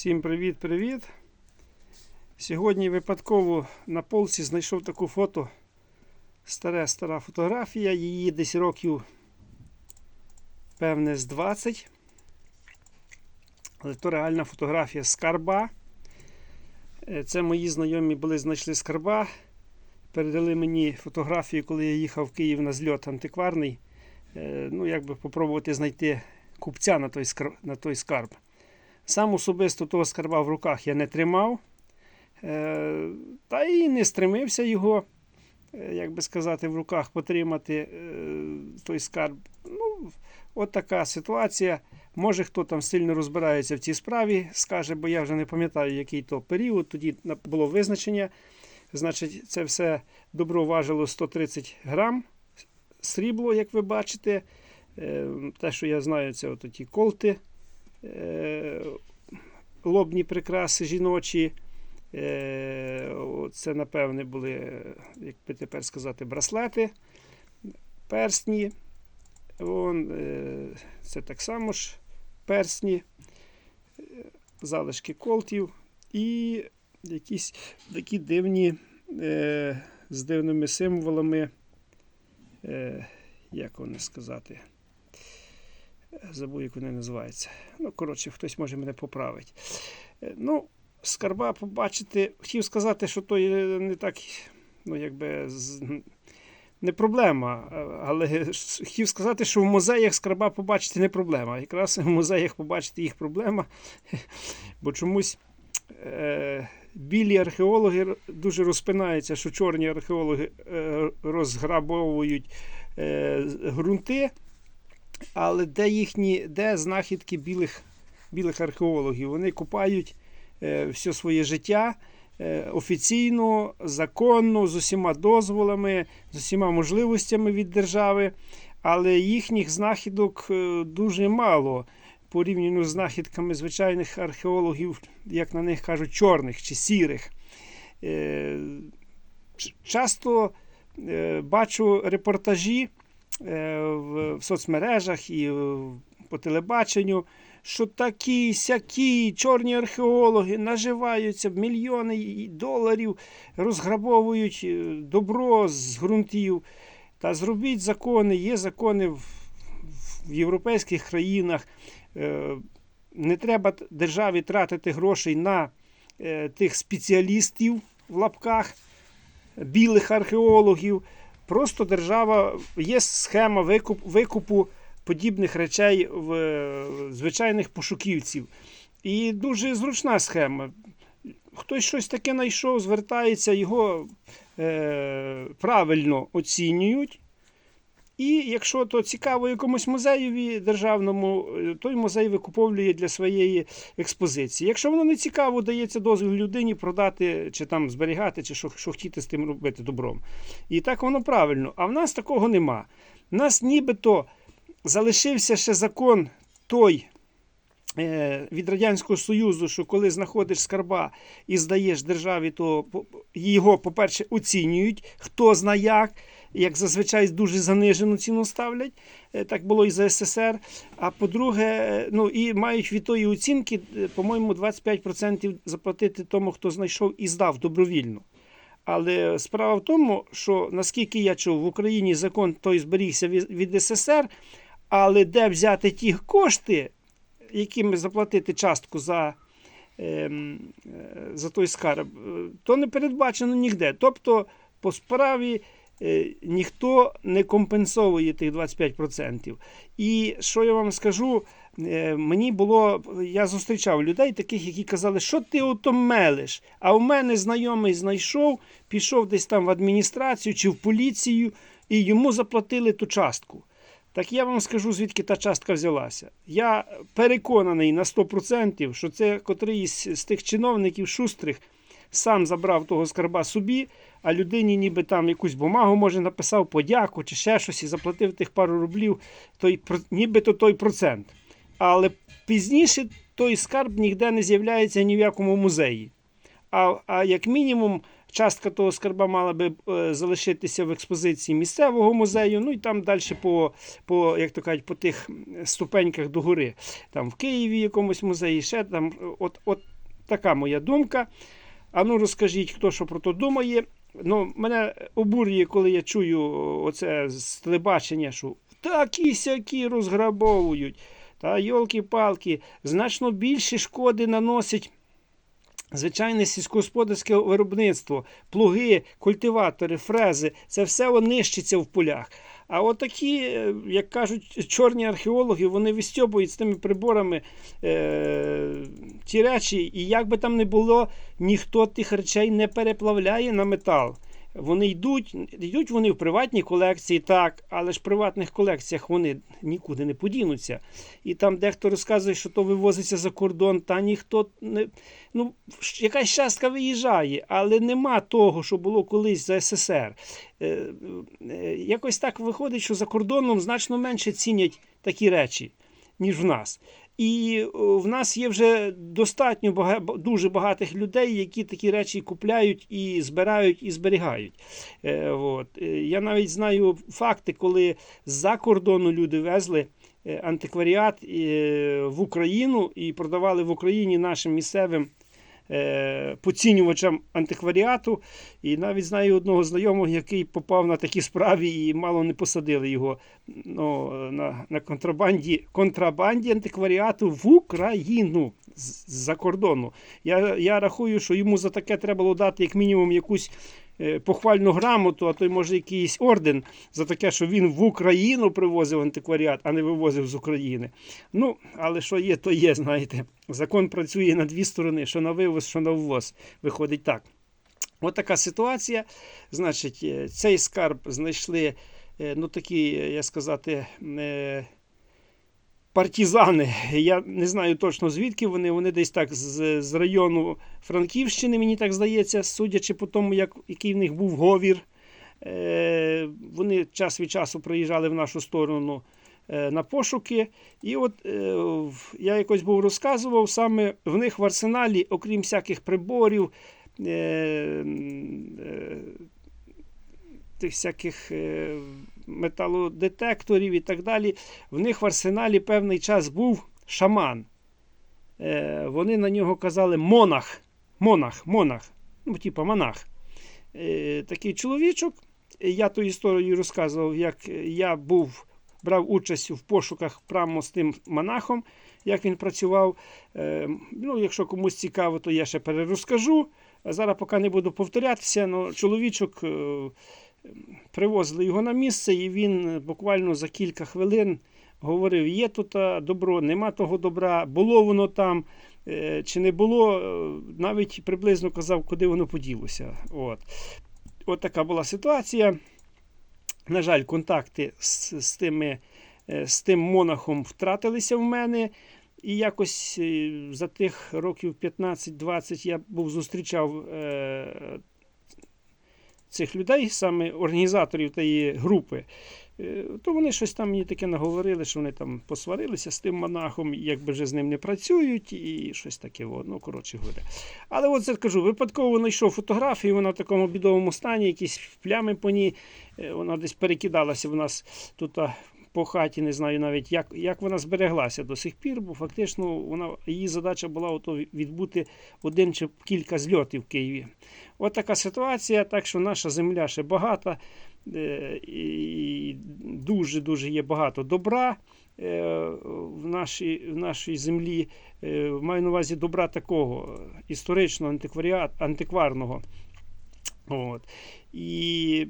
Всім привіт-привіт! Сьогодні випадково на полці знайшов таку фото. Старе стара фотографія, її десь років, певне, з 20. Але то реальна фотографія скарба. Е, Це мої знайомі були, знайшли скарба. Передали мені фотографію, коли я їхав в Київ на зльот антикварний. Е, Ну, як би попробувати знайти купця на той скарб. Сам особисто того скарба в руках я не тримав, е, та і не стремився його, е, як би сказати, в руках потримати е, той скарб. Ну, от така ситуація. Може, хто там сильно розбирається в цій справі, скаже, бо я вже не пам'ятаю, який то період. Тоді було визначення. Значить, це все добро важило 130 грам срібло, як ви бачите. Те, що я знаю, це от ті колти лобні прикраси жіночі. Е, Це, напевне, були, е, як би тепер сказати, браслети, персні. Вон, е, це так само ж персні, е, залишки колтів і якісь такі дивні е, з дивними символами. Е, як вони сказати? Забув, як вони називаються. Ну, коротше, хтось може мене поправити. Е, Ну, скарба побачити. Хотів сказати, що то є не так, ну, якби, не проблема. Але хотів сказати, що в музеях скарба побачити не проблема. Якраз в музеях побачити їх проблема. Бо чомусь е, білі археологи дуже розпинаються, що чорні археологи е, розграбовують е, ґрунти. Але де їхні, де знахідки білих, білих археологів? Вони купають е, все своє життя е, офіційно, законно, з усіма дозволами, з усіма можливостями від держави, але їхніх знахідок е, дуже мало порівняно з знахідками звичайних археологів, як на них кажуть, чорних чи сірих. Е, Часто е, бачу репортажі в, в соцмережах і е, по телебаченню, що такі сякі чорні археологи наживаються мільйони доларів, розграбовують е, добро з ґрунтів. Та зробіть закони, є закони в, в європейських країнах. Е, Не треба державі тратити грошей на е, тих спеціалістів в лапках, білих археологів. Просто держава є схема викуп, викупу подібних речей в звичайних пошуківців. І дуже зручна схема. Хтось щось таке знайшов, звертається, його е, правильно оцінюють. І якщо то цікаво якомусь музеєві державному, е, той музей викуповує для своєї експозиції. Якщо воно не цікаво, дається дозвіл людині продати, чи там зберігати, чи що, що хотіти з тим робити добром. І так воно правильно. А в нас такого нема. В нас нібито залишився ще закон той. е, Від Радянського Союзу, що коли знаходиш скарба і здаєш державі, то його, по-перше, оцінюють, хто зна як, як зазвичай дуже занижену ціну ставлять. Е, Так було і за СССР. А по-друге, е, ну і мають від тої оцінки, е, по-моєму, 25% заплатити тому, хто знайшов і здав добровільно. Але справа в тому, що наскільки я чув, в Україні закон той зберігся від, СССР, але де взяти ті кошти, якими заплатити частку за, ем, за той скарб, то не передбачено ніде. Тобто, по справі ніхто не компенсовує тих 25%. І що я вам скажу, е, мені було, я зустрічав людей, таких, які казали, що ти ото мелиш. А у мене знайомий знайшов, пішов десь там в адміністрацію чи в поліцію, і йому заплатили ту частку. Так я вам скажу, звідки та частка взялася. Я переконаний на 100%, що це котрий з, з тих чиновників шустрих сам забрав того скарба собі, а людині ніби там якусь бумагу, може, написав подяку чи ще щось і заплатив тих пару рублів, той, нібито той процент. Але пізніше той скарб ніде не з'являється ні в якому музеї. а, а як мінімум, частка того скарба мала би е, залишитися в експозиції місцевого музею, ну і там далі по, по, як то кажуть, по тих ступеньках до гори. Там в Києві якомусь музеї, ще там. От, от така моя думка. А ну розкажіть, хто що про то думає. Ну, мене обурює, коли я чую оце з телебачення, що такі сякі розграбовують. Та йолки-палки, значно більше шкоди наносить звичайне сільськогосподарське виробництво, плуги, культиватори, фрези. Це все нищиться в полях. А отакі, такі, як кажуть, чорні археологи, вони вистьобують з тими приборами е, ті речі, і як би там не було, ніхто тих речей не переплавляє на метал. Вони йдуть, йдуть вони в приватні колекції, так, але ж в приватних колекціях вони нікуди не подінуться. І там дехто розказує, що то вивозиться за кордон, та ніхто не. Ну, якась частка виїжджає, але нема того, що було колись за СССР. Е, е, якось так виходить, що за кордоном значно менше цінять такі речі, ніж в нас. І в нас є вже достатньо дуже багатих людей, які такі речі купляють і збирають і зберігають. Е, от. Е, Я навіть знаю факти, коли з-за кордону люди везли е, антикваріат е, в Україну і продавали в Україні нашим місцевим е, поцінювачам антикваріату. І навіть знаю одного знайомого, який попав на такі справи і мало не посадили його ну, на, на контрабанді, контрабанді антикваріату в Україну з-за кордону. Я, я рахую, що йому за таке треба було дати як мінімум якусь. Е, Похвальну грамоту, а то й може якийсь орден за таке, що він в Україну привозив антикваріат, а не вивозив з України. Ну, але що є, то є, знаєте. Закон працює на дві сторони: що на вивоз, що на ввоз. Виходить так. От така ситуація. Значить, е, цей скарб знайшли, е, ну такі, я сказати, партизани. Я не знаю точно звідки вони. Вони десь так з, з району Франківщини, мені так здається, судячи по тому, як, який в них був говір. Е, Вони час від часу приїжджали в нашу сторону е, на пошуки. І от е, я якось був розказував, саме в них в арсеналі, окрім всяких приборів, е, е, тих всяких е, металодетекторів і так далі, в них в арсеналі певний час був шаман. Е, Вони на нього казали монах. Монах, монах, ну, типу монах. Е, Такий чоловічок. Я ту історію розказував, як я був, брав участь в пошуках прямо з тим монахом, як він працював. Е, Ну, якщо комусь цікаво, то я ще перерозкажу. Зараз поки не буду повторятися, ну, чоловічок е, привозили його на місце, і він е, буквально за кілька хвилин говорив: є тут добро, нема того добра, було воно там. е, Чи не було, е, навіть приблизно казав, куди воно поділося. От. От така була ситуація. На жаль, контакти з, з, тими, з тим монахом втратилися в мене. І якось за тих років 15-20 я був зустрічав цих людей, саме організаторів тієї групи. Е, То вони щось там мені таке наговорили, що вони там посварилися з тим монахом, якби вже з ним не працюють, і щось таке. Ну, коротше говоря. Але от це кажу, випадково знайшов фотографію, вона в такому бідовому стані, якісь плями по ній. Е, Вона десь перекидалася в нас тут по хаті, не знаю навіть, як, як вона збереглася до сих пір, бо фактично вона, її задача була ото відбути один чи кілька зльотів в Києві. От така ситуація, так що наша земля ще багата. е, І дуже-дуже є багато добра е, в нашій, в нашій землі. Е, Маю на увазі добра такого історичного, антикварного. От. І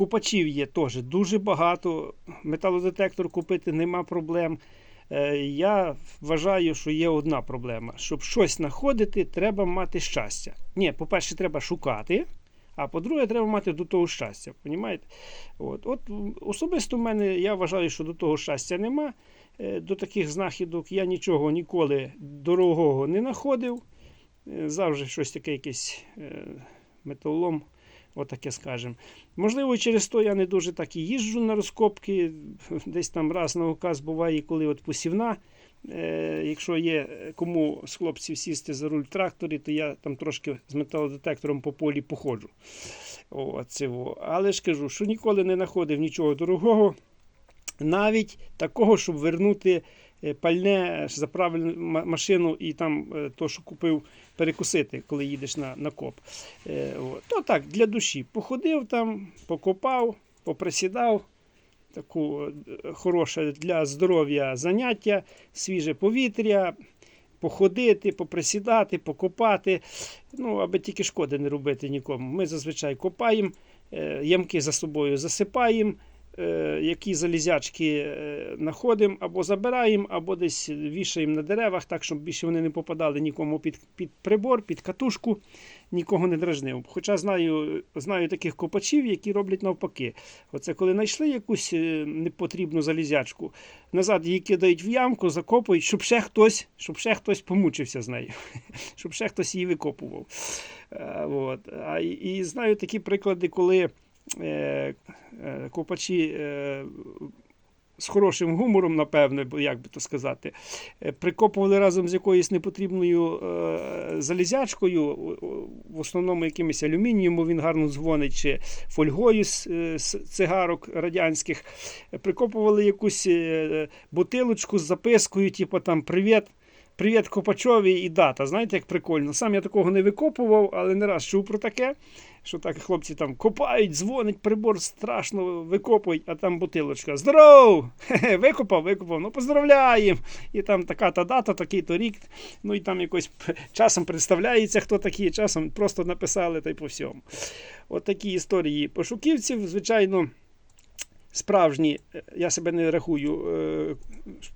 купачів є теж дуже багато. Металодетектор купити нема проблем. Е, Я вважаю, що є одна проблема. Щоб щось знаходити, треба мати щастя. Ні, по-перше, треба шукати. А по-друге, треба мати до того щастя. Понімаєте? От, от особисто в мене я вважаю, що до того щастя нема. Е, До таких знахідок я нічого ніколи дорогого не знаходив. Е, Завжди щось таке, якийсь е, металолом, отаке скажемо. Можливо, через то я не дуже так і їжджу на розкопки. Десь там раз на указ буває, коли от посівна Е, якщо є е, кому з хлопців сісти за руль тракторі, то я там трошки з металодетектором по полі походжу. О. Але ж кажу, що ніколи не знаходив нічого дорогого, навіть такого, щоб вернути пальне, заправити ма- машину і там е, то, що купив, перекусити, коли їдеш на, на коп. Е. То так, для душі. Походив там, покопав, поприсідав. Таку е, хороше для здоров'я заняття, свіже повітря, походити, поприсідати, покопати. Ну, аби тільки шкоди не робити нікому. Ми зазвичай копаємо, е, ямки за собою засипаємо, е, які залізячки е, знаходимо, або забираємо, або десь вішаємо на деревах, так, щоб більше вони не попадали нікому під, під прибор, під катушку, нікого не дражнив. Хоча знаю, знаю таких копачів, які роблять навпаки. Оце коли знайшли якусь е, непотрібну залізячку, назад її кидають в ямку, закопують, щоб ще хтось, щоб ще хтось помучився з нею, щоб ще хтось її викопував. Е, От. А, і, знаю такі приклади, коли е, е, копачі е, з хорошим гумором, напевне, як би то сказати, е, прикопували разом з якоюсь непотрібною е, залізячкою, в основному якимось алюмінієм, він гарно дзвонить, чи фольгою з, е, цигарок радянських. Е, Прикопували якусь е, бутилочку з запискою, типу там Привіт. Привіт Копачові і дата. Знаєте, як прикольно. Сам я такого не викопував, але не раз чув про таке. Що так хлопці там копають, дзвонить, прибор страшно викопують, а там бутилочка. Здоров! Викопав, викопав. Ну поздравляємо! І там така та дата, такий то рік. Ну і там якось часом представляється, хто такий, часом просто написали та й по всьому. От такі історії пошуківців, звичайно. Справжні, е, я себе не рахую е,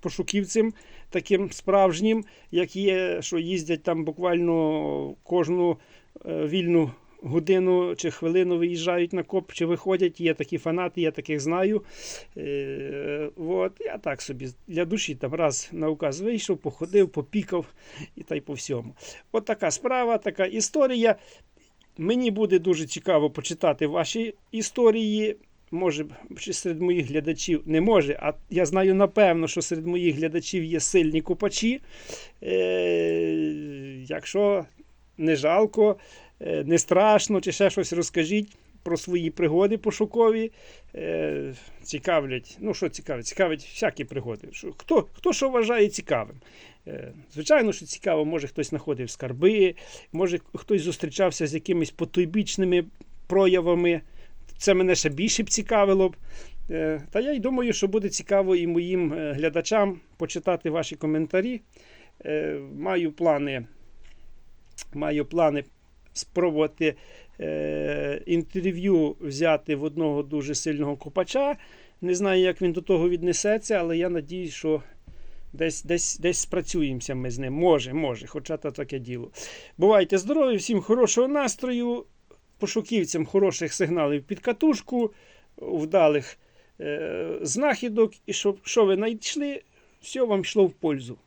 пошуківцем таким справжнім, як є, що їздять там буквально кожну е, вільну годину чи хвилину виїжджають на коп, чи виходять. Є такі фанати, я таких знаю. Е, от, я так собі для душі там раз на указ вийшов, походив, попікав і та й по всьому. От така справа, така історія. Мені буде дуже цікаво почитати ваші історії. Може, чи серед моїх глядачів не може, а я знаю напевно, що серед моїх глядачів є сильні копачі. Е, якщо не жалко, е, не страшно, чи ще щось розкажіть про свої пригоди пошукові. Е, цікавлять, ну що цікавить? Цікавить всякі пригоди. Що, хто, хто що вважає цікавим? Е, звичайно, що цікаво, може хтось знаходив скарби, може хтось зустрічався з якимись потойбічними проявами. Це мене ще більше б цікавило. Е, Та я й думаю, що буде цікаво і моїм е, глядачам почитати ваші коментарі. Е, Маю плани, маю плани спробувати інтерв'ю взяти в одного дуже сильного копача. Не знаю, як він до того віднесеться, але я надію, що десь, десь, десь спрацюємося ми з ним. Може, може, хоча то таке діло. Бувайте здорові, всім хорошого настрою, пошуківцям хороших сигналів під катушку, вдалих е, знахідок, і щоб що ви знайшли, все вам йшло в пользу.